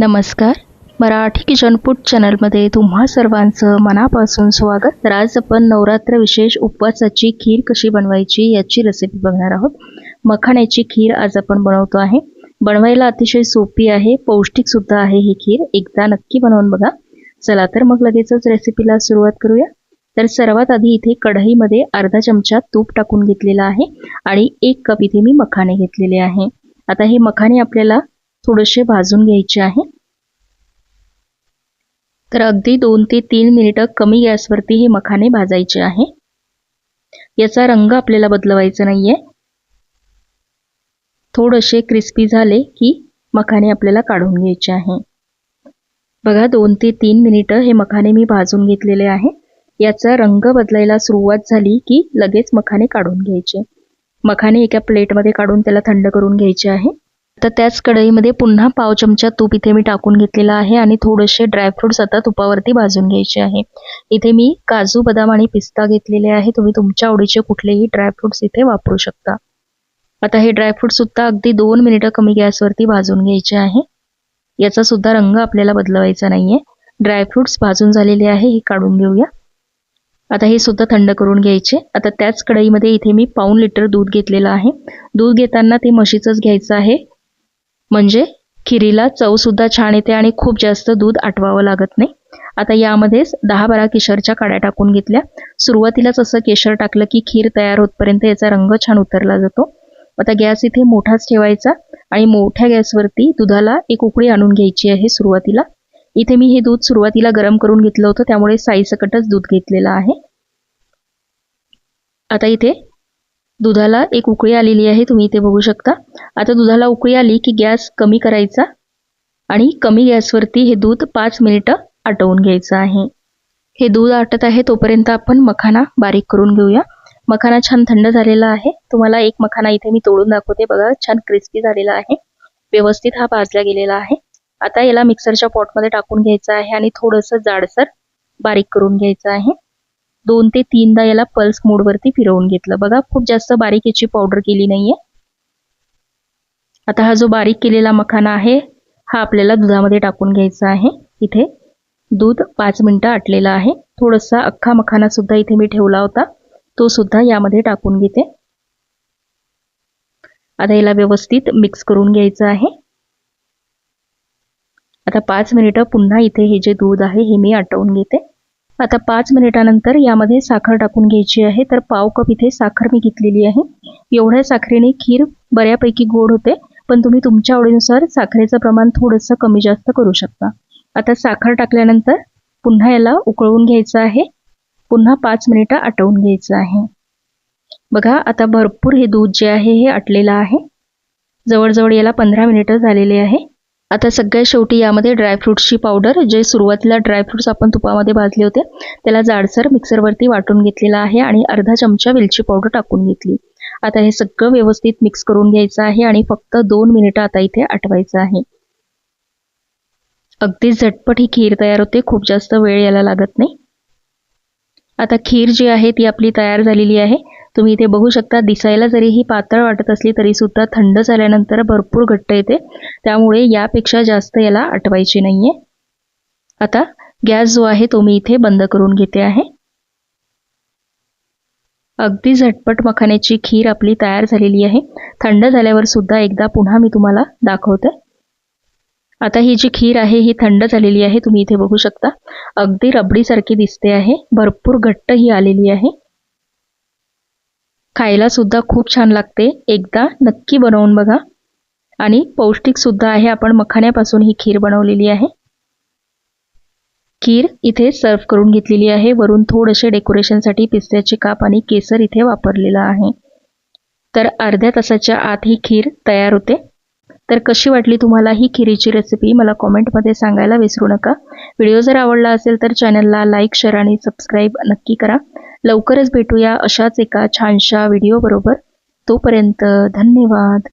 नमस्कार. Marathi kitchen food चॅनलमध्ये तुम्हा सर्वांचं मनापासून स्वागत. तर आज आपण नवरात्र विशेष उपवासाची खीर कशी बनवायची याची रेसिपी बघणार आहोत. मखाण्याची खीर आज आपण बनवतो आहे. बनवायला अतिशय सोपी आहे पौष्टिकसुद्धा आहे ही खीर. एकदा नक्की बनवून बघा. चला तर मग लगेचच रेसिपीला सुरुवात करूया. तर सर्वात आधी इथे कढईमध्ये अर्धा चमचा तूप टाकून घेतलेला आहे आणि एक कप इथे मी मखाणे घेतलेले आहे. आता हे मखाणे आपल्याला थोडेसे भाजून घ्यायचे आहे. तर अगदी दोन ते तीन मिनिटं कमी गॅसवरती हे मखाने भाजायचे आहे. याचा रंग आपल्याला बदलवायचा नाहीये. थोडेसे क्रिस्पी झाले की मखाने आपल्याला काढून घ्यायचे आहे. बघा दोन ते तीन मिनिटं हे मखाने मी भाजून घेतलेले आहे. याचा रंग बदलायला सुरुवात झाली की लगेच मखाने काढून घ्यायचे. मखाने एका प्लेटमध्ये काढून त्याला थंड करून घ्यायचे आहे. तर त्याच कढईमध्ये पुन्हा पाव चमचा तूप इथे मी टाकून घेतलेला आहे आणि थोडेसे ड्रायफ्रुट्स आता तुपावरती भाजून घ्यायचे आहे. इथे मी काजू बदाम आणि पिस्ता घेतलेले आहे. तुम्ही तुमच्या आवडीचे कुठलेही ड्रायफ्रुट्स इथे वापरू शकता. आता हे ड्रायफ्रूट सुद्धा अगदी दोन मिनिटं कमी गॅसवरती भाजून घ्यायचे आहे. याचा सुद्धा रंग आपल्याला बदलवायचा नाहीये. ड्रायफ्रूट्स भाजून झालेले आहे हे काढून घेऊया. आता हे सुद्धा थंड करून घ्यायचे. आता त्याच कढईमध्ये इथे मी पाऊन लिटर दूध घेतलेलं आहे. दूध घेताना ते म्हशीचंच घ्यायचं आहे. म्हणजे खिरीला चवसुद्धा छान येते आणि खूप जास्त दूध आटवावं लागत नाही. आता यामध्येच दहा बारा केशरच्या काड्या टाकून घेतल्या. सुरुवातीलाच असं केशर टाकलं की खीर तयार होतपर्यंत याचा रंग छान उतरला जातो. आता गॅस इथे मोठाच ठेवायचा आणि मोठ्या गॅसवरती दुधाला एक उकळी आणून घ्यायची आहे सुरुवातीला. इथे मी हे दूध सुरुवातीला गरम करून घेतलं होतं त्यामुळे साईसकटच दूध घेतलेलं आहे. आता इथे दुधाला एक उकळी आलेली आहे तुम्ही इथे बघू शकता. आता दुधाला उकळी आली की गॅस कमी करायचा आणि कमी गॅसवरती हे दूध पाच मिनिटं आटवून घ्यायचं आहे. हे दूध आटत आहे तोपर्यंत आपण मखाना बारीक करून घेऊया. मखाना छान थंड झालेला आहे. तुम्हाला एक मखाना इथे मी तोडून दाखवते. बघा छान क्रिस्पी झालेला आहे. व्यवस्थित हा भाजला गेलेला आहे. आता याला मिक्सरच्या पॉटमध्ये टाकून घ्यायचं आहे आणि थोडंसं जाडसर बारीक करून घ्यायचं आहे. दोन ते तीनदा याला पल्स मोडवरती फिरवून घेतलं. बघा खूप जास्त बारीक याची पावडर केली नाहीये. आता हा जो बारीक केलेला मखाना आहे हा आपल्याला दुधामध्ये टाकून घ्यायचा आहे. इथे दूध पाच मिनिटं आटलेला आहे. थोडासा अख्खा मखाना सुद्धा इथे मी ठेवला होता. तो सुद्धा यामध्ये टाकून घेते. आता याला व्यवस्थित मिक्स करून घ्यायचं आहे. आता पाच मिनिटं पुन्हा इथे हे जे दूध आहे हे मी आटवून घेते. आता पाच मिनिटानंतर यामध्ये साखर टाकून घ्यायची आहे. तर पाव कप इथे साखर मी घेतलेली आहे. एवढ्या साखरेने खीर बऱ्यापैकी गोड होते पण तुम्ही तुमच्या आवडीनुसार साखरेचं प्रमाण थोडंसं कमी जास्त करू शकता. आता साखर टाकल्यानंतर पुन्हा याला उकळवून घ्यायचं आहे. पुन्हा पाच मिनिटं आटवून घ्यायचं आहे. बघा आता भरपूर हे दूध जे आहे हे आटलेलं आहे. जवळजवळ याला पंधरा मिनिटं झालेले आहे. आता सगळ्यात शेवटी यामध्ये ड्रायफ्रूट्सची पावडर जे सुरुवातीला ड्रायफ्रुट्स आपण तुपामध्ये भाजले होते त्याला जाडसर मिक्सरवरती वाटून घेतलेला आहे आणि अर्धा चमचा वेलची पावडर टाकून घेतली. आता हे सगळं व्यवस्थित मिक्स करून घ्यायचं आहे आणि फक्त दोन मिनिटं आता इथे आटवायचं आहे. अगदी झटपट ही खीर तयार होते खूप जास्त वेळ याला लागत नाही. आता खीर जी आहे ती आपली तयार झालेली आहे. तुम्ही इथे बघू शकता दिसायला जरी ही पातळ वाटत असली तरीसुद्धा थंड झाल्यानंतर भरपूर घट्ट येते. त्यामुळे यापेक्षा जास्त याला आटवायची आहे आता गॅस जो आहे तो मी इथे बंद करून घेते आहे. अगदी झटपट मखाण्याची खीर आपली तयार झालेली आहे. थंड झाल्यावर सुद्धा एकदा पुन्हा मी तुम्हाला दाखवते. आता ही जी खीर आहे ही थंड झालेली आहे तुम्ही इथे बघू शकता. अगदी रबडीसारखी दिसते आहे. भरपूर घट्ट ही आलेली आहे. खायला सुद्धा खूप छान लागते. एकदा नक्की बनवून बघा. आणि पौष्टिक सुद्धा आहे. आपण मखाण्यापासून ही खीर बनवलेली आहे. खीर इथे सर्व करून घेतलेली आहे. वरून थोडेसे डेकोरेशनसाठी पिस्त्याचे काप आणि केसर इथे वापरलेला आहे. तर अर्ध्या तासाच्या आत ही खीर तयार होते. तर कशी वाटली तुम्हाला ही खिरीची रेसिपी मला कॉमेंटमध्ये सांगायला विसरू नका. व्हिडिओ जर आवडला असेल तर चॅनलला लाईक शेअर आणि सबस्क्राईब नक्की करा. लवकरच भेटूया अशाच एका छानशा व्हिडिओबरोबर तोपर्यंत धन्यवाद.